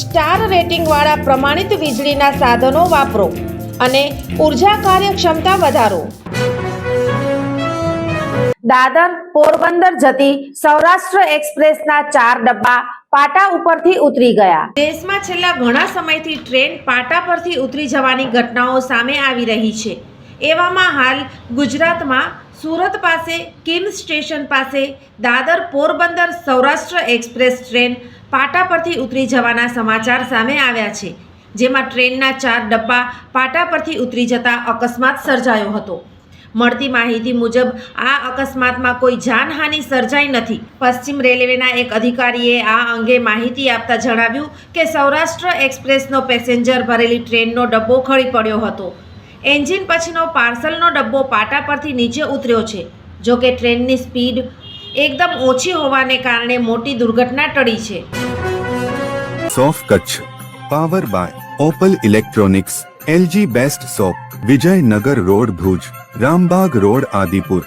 Star રેટિંગવાળા પ્રમાણિત વીજળીના સાધનો વાપરો અને ઊર્જા કાર્યક્ષમતા વધારો. દાદર પોરબંદર જતી સૌરાષ્ટ્ર એક્સપ્રેસના ચાર ડબ્બા પાટા ઉપરથી ઉતરી ગયા. દેશમાં છેલ્લા ઘણા સમયથી ટ્રેન પાટા પરથી ઉતરી જવાની ઘટનાઓ સામે આવી રહી છે. એવામાં હાલ ગુજરાતમાં સુરત પાસે, કિમ સ્ટેશન પાસે દાદર પોરબંદર સૌરાષ્ટ્ર એક્સપ્રેસ ટ્રેન પાટા પરથી ઉતરી જવાના સમાચાર સામે આવ્યા છે, જેમાં ટ્રેનના ચાર ડબ્બા પાટા પરથી ઉતરી જતા અકસ્માત સર્જાયો હતો. મળતી માહિતી મુજબ, આ અકસ્માતમાં કોઈ જાનહાનિ સર્જાઈ નથી. પશ્ચિમ રેલવેના એક અધિકારીએ આ અંગે માહિતી આપતા જણાવ્યું કે સૌરાષ્ટ્ર એક્સપ્રેસનો પેસેન્જર ભરેલી ટ્રેનનો ડબ્બો ખળી પડ્યો હતો. એન્જિન પછીનો પાર્સલનો ડબ્બો પાટા પરથી નીચે ઉતર્યો છે. જો કે ટ્રેનની સ્પીડ એકદમ ઓછી હોવાને કારણે મોટી દુર્ઘટના ટળી છે. સોફ Kutch. Power by Opal electronics LG best shop Vijaynagar road Bhuj Rambag road Adipur.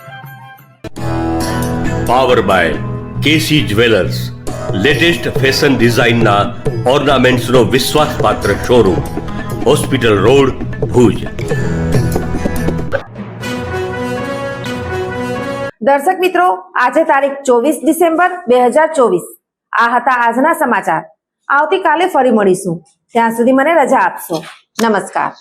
Power by KC jewellers latest fashion ડિઝાઇનના ઓર્નામેન્ટ્સનો વિશ્વાસપાત્ર શોરૂમ હોસ્પિટલ રોડ ભુજ. દર્શક મિત્રો, આજે તારીખ ચોવીસ ડિસેમ્બર બે હજાર ચોવીસ. આ હતા આજના સમાચાર. આવતીકાલે ફરી મળીશું. ત્યાં સુધી મને રજા આપશો. નમસ્કાર.